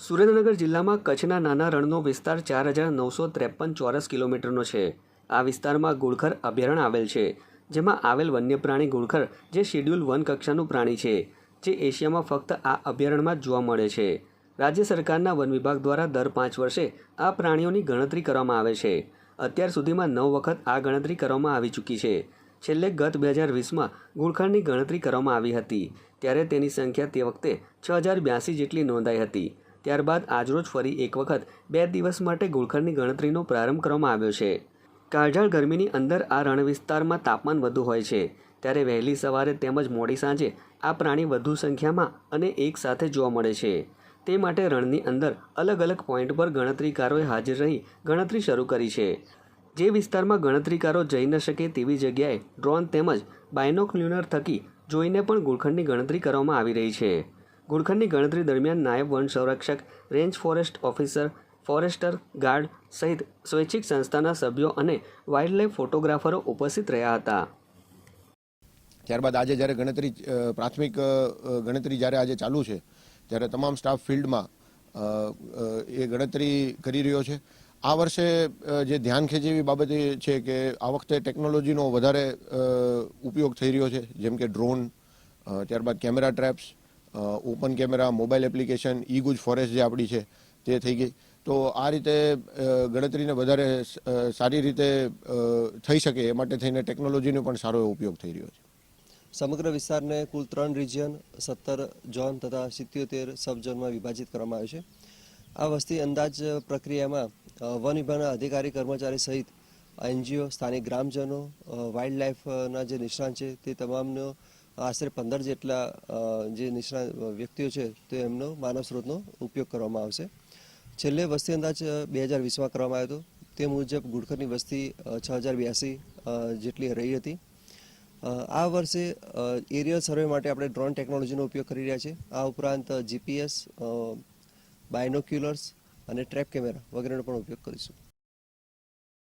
સુરેન્દ્રનગર જિલ્લામાં કચ્છના નાના રણનો વિસ્તાર ચાર હજાર નવસો ત્રેપન ચોરસ કિલોમીટરનો છે. આ વિસ્તારમાં ગુડખર અભયારણ્ય આવેલ છે, જેમાં આવેલ વન્યપ્રાણી ગુડખર જે શેડ્યુલ વન કક્ષાનું પ્રાણી છે, જે એશિયામાં ફક્ત આ અભયારણ્યમાં જોવા મળે છે. રાજ્ય સરકારના વન વિભાગ દ્વારા દર પાંચ વર્ષે આ પ્રાણીઓની ગણતરી કરવામાં આવે છે. અત્યાર સુધીમાં નવ વખત આ ગણતરી કરવામાં આવી ચૂકી છે. છેલ્લે ગત બે હજાર વીસમાં ગુડખરની ગણતરી કરવામાં આવી હતી, ત્યારે તેની સંખ્યા તે વખતે છ હજાર બ્યાસી જેટલી નોંધાઈ હતી. ત્યારબાદ આજરોજ ફરી એક વખત બે દિવસ માટે ગુડખરની ગણતરીનો પ્રારંભ કરવામાં આવ્યો છે. કાળઝાળ ગરમીની અંદર આ રણ વિસ્તારમાં તાપમાન વધુ હોય છે. ત્યારે વહેલી સવારે તેમજ મોડી સાંજે આ પ્રાણી વધુ સંખ્યામાં અને એકસાથે જોવા મળે છે. તે માટે રણની અંદર અલગ અલગ પોઈન્ટ પર ગણતરીકારોએ હાજર રહી ગણતરી શરૂ કરી છે. જે વિસ્તારમાં ગણતરીકારો જઈ ન શકે તેવી જગ્યાએ ડ્રોન તેમજ બાયનોક્લ્યુનર થકી જોઈને પણ ગુળખંડની ગણતરી કરવામાં આવી રહી છે. ગુળખંડની ગણતરી દરમિયાન નાયબ વન સંરક્ષક, range forest officer, forester guard સહિત સ્વૈચ્છિક સંસ્થાના સભ્યો અને વાઇલ્ડલાઇફ ફોટોગ્રાફરો ઉપસ્થિત રહ્યા હતા. ત્યારબાદ આજે જ્યારે ગણતરી પ્રાથમિક ગણતરી જ્યારે આજે ચાલુ છે, ત્યારે તમામ સ્ટાફ ફિલ્ડમાં એ ગણતરી કરી રહ્યો છે. આ વર્ષે જે ધ્યાન ખેંચે એવી બાબત એ છે કે આ વખતે ટેકનોલોજીનો વધારે ઉપયોગ થઈ રહ્યો છે, જેમ કે ડ્રોન ત્યારબાદ camera traps open camera, mobile application e Guj forest જે આપણી છે, તે થઈ ગઈ. તો આ રીતે ગણતરીને વધારે સારી રીતે થઈ શકે એ માટે થઈને ટેકનોલોજીનો પણ સારો એવો ઉપયોગ થઈ રહ્યો છે. સમગ્ર વિસ્તારને કુલ ત્રણ રિજિયન, સત્તર ઝોન તથા સિત્યોતેર સબઝોનમાં વિભાજિત કરવામાં આવ્યું છે. આ વસ્તી અંદાજ પ્રક્રિયામાં વન વિભાગના અધિકારી, કર્મચારી સહિત એનજીઓ, સ્થાનિક ગ્રામજનો વાઇલ્ડ લાઈફના જે નિષ્ણાંત છે, તે તમામનો આશરે પંદર જેટલા જે નિષ્ણાત વ્યક્તિઓ છે, તે એમનો માનવ સ્ત્રોતનો ઉપયોગ કરવામાં આવશે. છેલ્લે વસ્તી અંદાજ બે હજાર વીસમાં કરવામાં આવ્યો હતો. તે મુજબ ગુડખરની વસ્તી છ હજાર બ્યાસી જેટલી રહી હતી. આ વર્ષે એરિયલ સર્વે માટે આપણે ડ્રોન ટેકનોલોજીનો ઉપયોગ કરી રહ્યા છીએ. આ ઉપરાંત, જીપીએસ બાયનોક્યુલર્સ અને ટ્રેપ કેમેરા વગેરેનો પણ ઉપયોગ કરીશું.